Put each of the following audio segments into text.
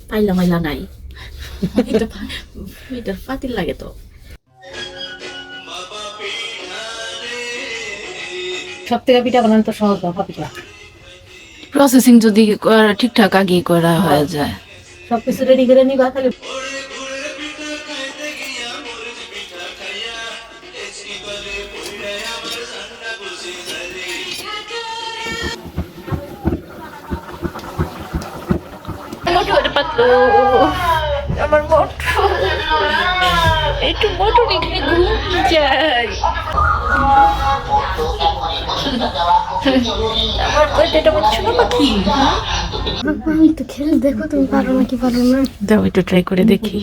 পাইলা মাইলা নাই। এটা পাতিল লাগে তো। সব থেকে পিঠা বানানো তো সহজ ভাপা পিঠা প্রসেসিং যদি করা ঠিকঠাক আগে করা হয়ে যায়। সবকিছু রেডি করে নিবা খালি পাতলো। আমার মোটর। একটু মোটর এখানে ঘুম যায়। আমার এটা আমার ছোট পাখি। তো খেলে দেখো তুমি পারো নাকি পারো না। দাও একটু ট্রাই করে দেখি।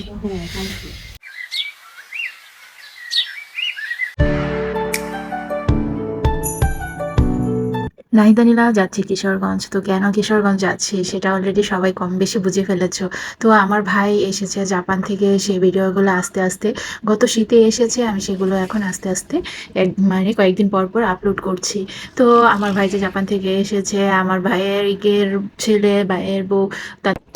নাহিদানিলা যাচ্ছি কিশোরগঞ্জ। তো কেন কিশোরগঞ্জ যাচ্ছি সেটা অলরেডি সবাই কম বেশি বুঝে ফেলেছো। তো আমার ভাই এসেছে জাপান থেকে সেই ভিডিওগুলো আস্তে আস্তে, গত শীতে এসেছে, আমি সেগুলো এখন আস্তে আস্তে এক মানে কয়েকদিন পর পর আপলোড করছি। তো আমার ভাই যে জাপান থেকে এসেছে, আমার ভাইয়ের ইকের ছেলে ভাইয়ের বউ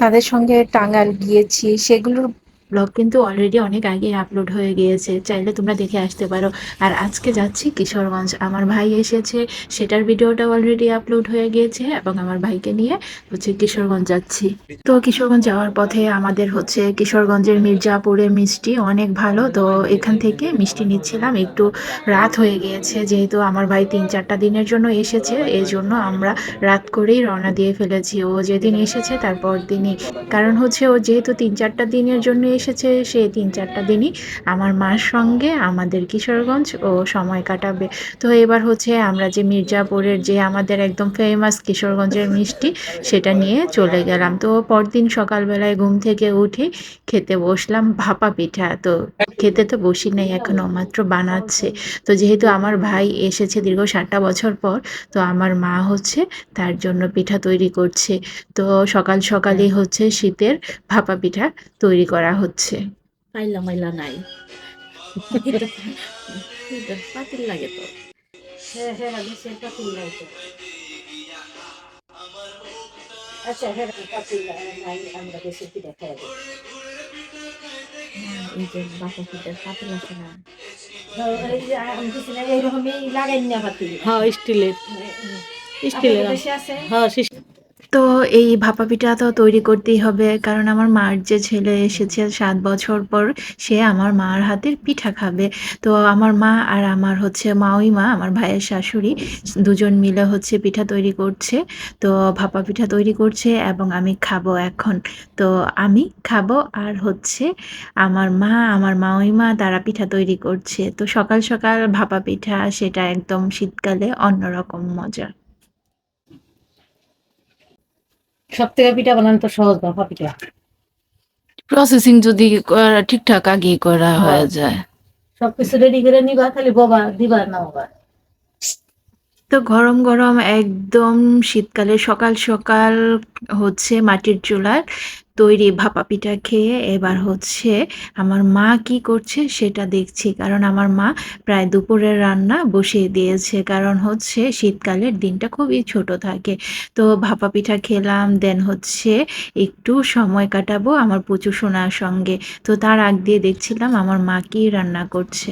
তাদের সঙ্গে টাঙ্গাল গিয়েছি, সেগুলোর ব্লগ কিন্তু অলরেডি অনেক আগে আপলোড হয়ে গিয়েছে, চাইলে তোমরা দেখে আসতে পারো। আর আজকে যাচ্ছি কিশোরগঞ্জ। আমার ভাই এসেছে, সেটার ভিডিওটা অলরেডি আপলোড হয়ে গিয়েছে এবং আমার ভাইকে নিয়ে হচ্ছে কিশোরগঞ্জ যাচ্ছি। তো কিশোরগঞ্জ যাওয়ার পথে আমাদের হচ্ছে কিশোরগঞ্জের মির্জাপুরের মিষ্টি অনেক ভালো, তো এখান থেকে মিষ্টি নিচ্ছিলাম। একটু রাত হয়ে গিয়েছে, যেহেতু আমার ভাই তিন চারটা দিনের জন্য এসেছে এই জন্য আমরা রাত করেই রওনা দিয়ে ফেলেছি। ও যেদিন এসেছে তারপর দিনই কারণ হচ্ছে ও যেহেতু তিন চারটা দিনের জন্য এসেছে সে তিন চারটা দিনই আমার মার সঙ্গে, আমাদের কিশোরগঞ্জ ও সময় কাটাবে। তো এবার হচ্ছে আমরা যে মির্জাপুরের যে আমাদের একদম ফেমাস কিশোরগঞ্জের মিষ্টি, সেটা নিয়ে চলে গেলাম। তো পরদিন সকালবেলায় ঘুম থেকে উঠে খেতে বসলাম ভাপা পিঠা। তো খেতে তো বসি নাই, এখনও মাত্র বানাচ্ছে। তো যেহেতু আমার ভাই এসেছে দীর্ঘ ষাটটা বছর পর, তো আমার মা হচ্ছে তার জন্য পিঠা তৈরি করছে। তো সকাল সকালই হচ্ছে শীতের ভাপা পিঠা তৈরি করা হচ্ছে পাইলা মাইলা নাই। পাতিল লাগে তো। হ্যাঁ হ্যাঁ পাতিল নাই আচ্ছা হ্যাঁ পাতিল নাই আমরা হ্যাঁ, এই যে বাপা পিঠার পাতিল আছে না। হ্যাঁ স্টিলের। স্টিলের হ্যাঁ তো এই ভাপা পিঠা তো তৈরি করতেই হবে। কারণ আমার মার যে ছেলে এসেছে সাত বছর পর, সে আমার মার হাতের পিঠা খাবে। তো আমার মা আর আমার হচ্ছে মাওই মা আমার ভাইয়ের শাশুড়ি দুজন মিলে হচ্ছে পিঠা তৈরি করছে। তো ভাপা পিঠা তৈরি করছে এবং আমি খাব এখন। তো আমি খাব আর হচ্ছে আমার মা, আমার মাওই মা তারা পিঠা তৈরি করছে। তো সকাল সকাল ভাপা পিঠা, সেটা একদম শীতকালে অন্যরকম মজা। সব থেকে পিঠা বানানো তো সহজ ভাপা পিঠা। প্রসেসিং যদি করা ঠিকঠাক আগে করা হয়ে। যায়। সবকিছু রেডি করে নিবা খালি ববা দিবা না বাবা তো গরম গরম একদম শীতকালে সকাল সকাল হচ্ছে মাটির চুলার তৈরি ভাপা পিঠা খেয়ে এবার হচ্ছে আমার মা কি করছে সেটা দেখছি। কারণ আমার মা প্রায় দুপুরের রান্না বসিয়ে দিয়েছে। কারণ হচ্ছে শীতকালের দিনটা খুবই ছোট থাকে। তো ভাপা পিঠা খেলাম দেন হচ্ছে একটু সময় কাটাবো আমার পুচু সোনার সঙ্গে। তো তার আগ দিয়ে দেখছিলাম আমার মা কি রান্না করছে।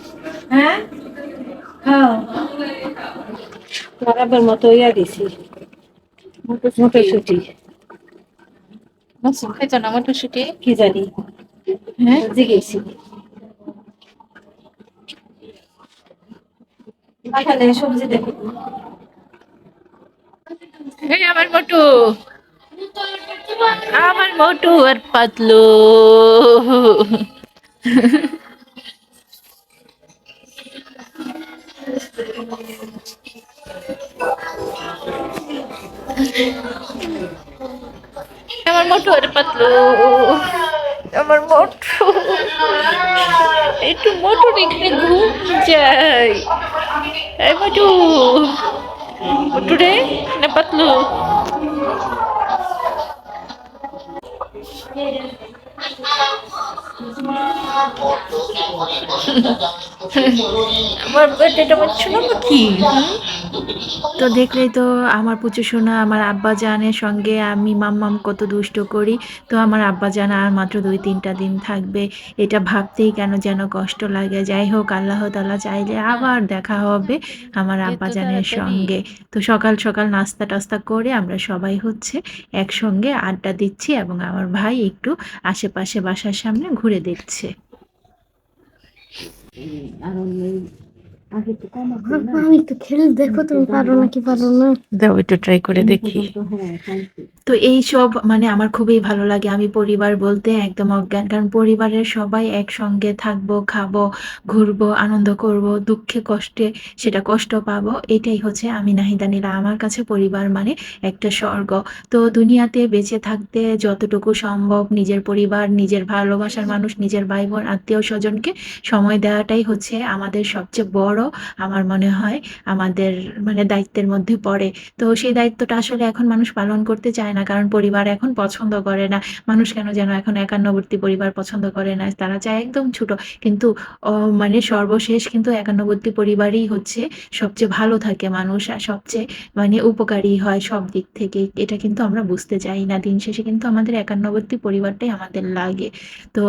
হ্যাঁ হ্যাঁ বরাবর মতো ইয়া দিছি। মটরশুটি। মাসুম খাইতো না মটরশুঁটি? কি জানি। হ্যাঁ? জিগেছি এখানে সবজি দেখি। এই আমার মোটু। আমার মোটু আর পাতলু। আমার মোটু আর পাতলু। আমার মোটু একটু মোটু রেখে ঘুম যাই এই মোটু। মোটু রে না পাতলু। আমার বার্থডেটা আমার কি? তো দেখলেই তো আমার পুচু সোনা আমার আব্বা জানের সঙ্গে আমি মাম্মাম কত দুষ্ট করি। তো আমার আব্বা জান আর মাত্র দুই তিনটা দিন থাকবে। এটা ভাবতেই কেন যেন কষ্ট লাগে। যাই হোক আল্লাহ তালা চাইলে আবার দেখা হবে আমার আব্বা জানের সঙ্গে। তো সকাল সকাল নাস্তা টাস্তা করে আমরা সবাই হচ্ছে একসঙ্গে আড্ডা দিচ্ছি এবং আমার ভাই একটু আশেপাশে বাসার সামনে ঘুরে দেখছে। আমি তো খেলে দেখো তুমি পারো নাকি পারো না। দাও একটু ট্রাই করে দেখি। তো এই সব মানে আমার খুবই ভালো লাগে। আমি পরিবার বলতে একদম অজ্ঞান। কারণ পরিবারের সবাই একসঙ্গে থাকব, খাব, ঘুরবো, আনন্দ করব, দুঃখে, কষ্টে সেটা কষ্ট পাবো। এটাই হচ্ছে আমি নাহিদা নীলা। আমার কাছে পরিবার মানে একটা স্বর্গ। তো দুনিয়াতে বেঁচে থাকতে যতটুকু সম্ভব নিজের পরিবার, নিজের ভালোবাসার মানুষ, নিজের ভাই বোন আত্মীয় স্বজনকে সময় দেওয়াটাই হচ্ছে আমাদের সবচেয়ে বড় আমার মনে হয়, আমাদের মানে দায়িত্বের মধ্যে পড়ে। তো সেই দায়িত্বটা আসলে এখন মানুষ পালন করতে চায় না, কারণ পরিবার এখন পছন্দ করে না। মানুষ কেন যেন এখন একান্নবর্তী পরিবার পছন্দ করে না? তারা চায় একদম ছোট। কিন্তু মানে সর্বশেষ কিন্তু একান্নবর্তী পরিবারই হচ্ছে সবচেয়ে ভালো থাকে মানুষ আর সবচেয়ে মানে উপকারী হয় সব দিক থেকে। এটা কিন্তু আমরা বুঝতে চাই না। দিন শেষে কিন্তু আমাদের একান্নবর্তী পরিবারটাই আমাদের লাগে। তো,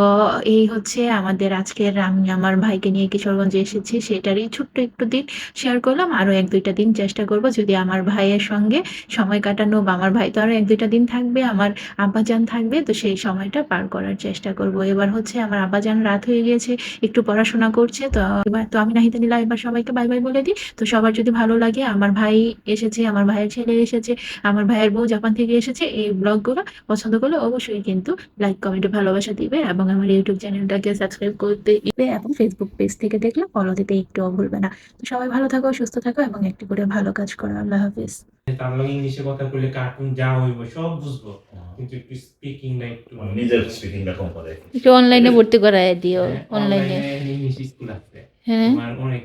এই হচ্ছে আমাদের আজকের আমি আমার ভাইকে নিয়ে কিশোরগঞ্জে এসেছি। সেটারই ছোট্ট একটু দিন শেয়ার করলাম। আরও এক দুইটা দিন চেষ্টা করব। যদি আমার ভাইয়ের সঙ্গে সময় কাটানো বা আমার ভাই তো আরও এক দুইটা দিন থাকবে, আমার আব্বাজান থাকবে, তো সেই সময়টা পার করার চেষ্টা করব। এবার হচ্ছে আমার আব্বাজান রাত হয়ে গিয়েছে, একটু পড়াশোনা করছে, তো এবার তো আমি নাহিদা নিলা এবার সবাইকে বাই বাই বলে দিই। তো সবার যদি ভালো লাগে, আমার ভাই এসেছে, আমার ভাইয়ের ছেলে এসেছে, আমার ভাইয়ের বউ জাপান থেকে এসেছে, এই ব্লগগুলো পছন্দ করলে অবশ্যই কিন্তু লাইক কমেন্টে ভালোবাসা দিবে এবং আমার ইউটিউব চ্যানেলটাকে সাবস্ক্রাইব করতে দিবে এবং ফেসবুক পেজ থেকে দেখলে ফলো দিতে একটুও ভুলবে না। তো সবাই ভালো থাকো, সুস্থ থাকো এবং একটু করে ভালো কাজ করো। আল্লাহ হাফিজ। তার লগে ইংলিশে কথা কইলে কার্টুন যা হইব সব বুঝব। কিন্তু একটু স্পিকিং না একটু মানে নিজের স্পিকিংটা কম করে। একটু অনলাইনে ভর্তি করায় দিও হ্যাঁ, অনলাইনে ইংলিশ স্কুল আছে। হ্যাঁ। অনেক